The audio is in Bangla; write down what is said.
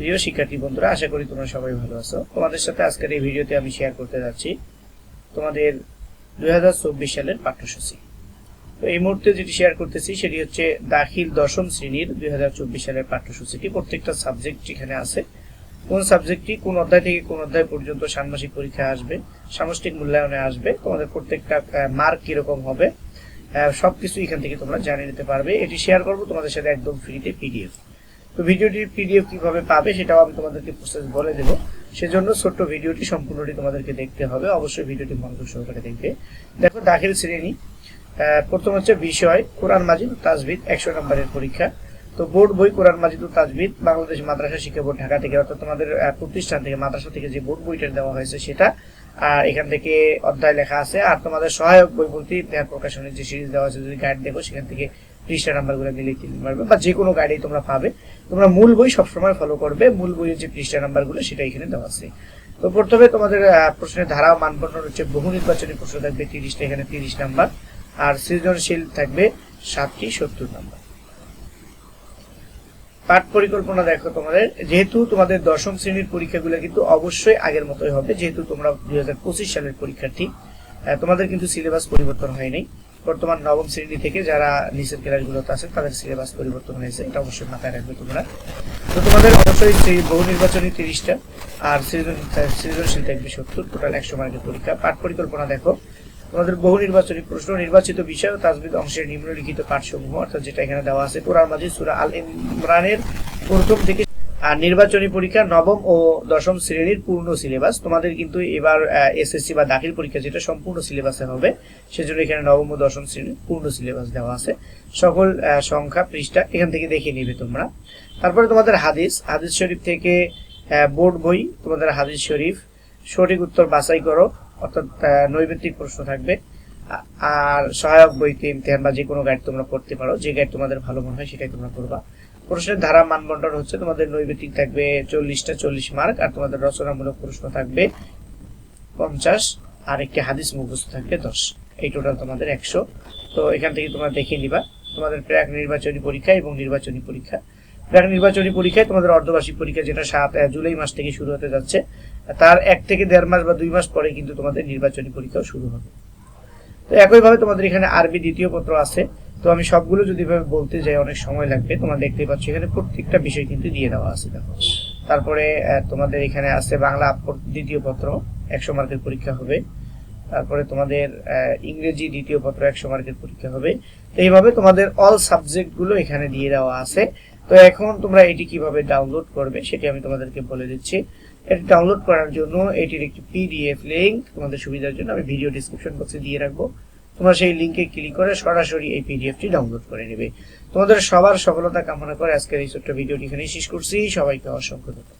প্রিয় শিক্ষার্থী বন্ধুরা আশা করি তোমরা সবাই ভালো আছো। তোমাদের সাথে আজকের এই ভিডিওতে আমি শেয়ার করতে যাচ্ছি তোমাদের দুই হাজার চব্বিশ সালের পাঠ্যসূচি। তো এই মুহূর্তে যেটি শেয়ার করতেছি সেটি হচ্ছে দাখিল দশম শ্রেণির দু হাজার চব্বিশ সালের পাঠ্যসূচিটি। প্রত্যেকটা সাবজেক্ট এখানে আছে কোন সাবজেক্টটি কোন অধ্যায় থেকে কোন অধ্যায় পর্যন্ত ষান্মাসিক পরীক্ষা আসবে সামষ্টিক মূল্যায়নে আসবে তোমাদের প্রত্যেকটা মার্ক কীরকম হবে আহ, সবকিছু এখান থেকে তোমরা জানিয়ে নিতে পারবে। এটি শেয়ার করব তোমাদের সাথে একদম ফ্রিতে পিডিএফ তো ভিডিওটির পিডিএফ কীভাবে পাবে সেটাও আমি তোমাদেরকে প্রসেস বলে দেবো। সেজন্য ছোট্ট ভিডিওটি সম্পূর্ণটি তোমাদেরকে দেখতে হবে। অবশ্যই ভিডিওটি মনোযোগ সহকারে দেখবে। দেখো, দাখিল শ্রেণি। প্রথম হচ্ছে বিষয়, কোরআন মাজিদ তাজবিদ একশো নম্বরের পরীক্ষা। তো বোর্ড বই, কোরআন মাজিদ তাজবিদ বাংলাদেশ মাদ্রাসা শিক্ষা বোর্ড ঢাকা থেকে, অর্থাৎ তোমাদের প্রতিষ্ঠান থেকে, মাদ্রাসা থেকে যে বোর্ড বইটা দেওয়া হয়েছে সেটা আর এখান থেকে অধ্যায় লেখা আছে। আর তোমাদের সহায়ক বই বলতে ইতিহাস প্রকাশনের যে সিরিজ দেওয়া আছে, যদি গাইড দেখো, সেখান থেকে পৃষ্ঠা নাম্বারগুলো মিলিয়ে কিনতে পারবে। বা যে কোনো গাইডেই তোমরা পাবে। তোমরা মূল বই সবসময় ফলো করবে। মূল বইয়ের যে পৃষ্ঠা নাম্বারগুলো সেটা এখানে দেওয়া আছে। তো প্রথমে তোমাদের প্রশ্নের ধারা ও মানবন্ধন হচ্ছে বহু নির্বাচনী প্রশ্ন থাকবে, তিরিশটা, এখানে তিরিশ নাম্বার আর সৃজনশীল থাকবে সাতটি, সত্তর নাম্বার পাঠ পরিকল্পনা দেখো তোমাদের। যেহেতু তোমাদের দশম শ্রেণির পরীক্ষাগুলো কিন্তু অবশ্যই আগের মতোই হবে, যেহেতু তোমরা দুই হাজার পঁচিশ সালের পরীক্ষার্থী। তোমাদের কিন্তু সিলেবাস পরিবর্তন হয়নি বর্তমান নবম শ্রেণি থেকে যারা নিচের ক্লাসগুলোতে আছে, তাদের সিলেবাস পরিবর্তন হয়েছে। এটা অবশ্যই মাথায় রাখবে তোমরা। তো তোমাদের অবশ্যই বহু নির্বাচনী তিরিশটা আর সৃজন- সৃজনশীল থাকবে সত্তর। টোটাল একশো মার্কের পরীক্ষা। পাঠ পরিকল্পনা দেখো। তোমাদের বহু নির্বাচনী প্রশ্ন, নির্বাচিত বিষয় ও তাজবিদ অংশের নিম্নলিখিত পাঠসমূহ, অর্থাৎ যেটা এখানে দেওয়া আছে, কোরআন মাজিদ সুরা আল ইমরানের প্রথম থেকে আর নির্বাচনী পরীক্ষা নবম ও দশম শ্রেণির পূর্ণ সিলেবাস। তোমাদের কিন্তু এবার এসএসসি বা দাখিল পরীক্ষা যেটা সম্পূর্ণ সিলেবাসে হবে, সেজন্য এখানে নবম ও দশম শ্রেণির পূর্ণ সিলেবাস দেওয়া আছে। সকল সংখ্যা, পৃষ্ঠা এখান থেকে দেখে নিবে তোমরা। তারপরে তোমাদের হাদিস হাদিস শরীফ থেকে বোর্ড বই, তোমাদের হাদিস শরীফ, সঠিক উত্তর বাছাই করো। অর্থাৎ আহ, প্রশ্ন থাকবে। আর সহায়ক বইতে ইমতেহান বা যে কোনো গাইড তোমরা করতে পারো যে গাইড তোমাদের ভালো মনে হয় সেটাই তোমরা করবা। প্রশ্নের ধারা মানবন্টন হচ্ছে তোমাদের নৈবেতিক থাকবে চল্লিশটা চল্লিশ মার্ক আর তোমাদের রচনামূলক প্রশ্ন থাকবে পঞ্চাশ আর একটি হাদিস মুখস্থ থাকবে দশ। এই টোটাল তোমাদের একশো। তো এখান থেকে তোমরা দেখে নিবা তোমাদের প্রাক নির্বাচনী পরীক্ষা এবং নির্বাচনী পরীক্ষা। প্রাক নির্বাচনী পরীক্ষায় তোমাদের অর্ধবার্ষিক পরীক্ষা যেটা সাত জুলাই মাস থেকে শুরু হতে যাচ্ছে। তার এক থেকে দেড় মাস বা দুই মাস পরে কিন্তু তোমাদের নির্বাচনী পরীক্ষাও শুরু হবে। তো একইভাবে তোমাদের এখানে আরবি দ্বিতীয় পত্র আছে। তো আমি সবগুলো যদি এভাবে বলতে যাই, অনেক সময় লাগবে। তোমরা দেখতে পাচ্ছ, এখানে প্রত্যেকটা বিষয় কিন্তু দিয়ে দেওয়া আছে, দেখো। তারপরে তোমাদের এখানে আছে বাংলা দ্বিতীয় পত্র, একশো মার্কের পরীক্ষা হবে। তারপরে তোমাদের ইংরেজি দ্বিতীয় পত্র, একশো মার্কের পরীক্ষা হবে। তো এইভাবে তোমাদের অল সাবজেক্টগুলো এখানে দিয়ে দেওয়া আছে। তো এখন তোমরা এটি কীভাবে ডাউনলোড করবে, সেটি আমি তোমাদেরকে বলে দিচ্ছি। এটি ডাউনলোড করার জন্য এটির একটি পিডিএফ লিঙ্ক তোমাদের সুবিধার জন্য আমি ভিডিও ডিসক্রিপশন বক্সে দিয়ে রাখব। তোমরা সেই লিঙ্কে ক্লিক করে সরাসরি এই পিডিএফটি ডাউনলোড করে নেবে। তোমাদের সবার সফলতা কামনা করে আজকের এই ছোট্ট ভিডিওটি এখানে শেষ করছি। সবাইকে অসংখ্য ধন্যবাদ।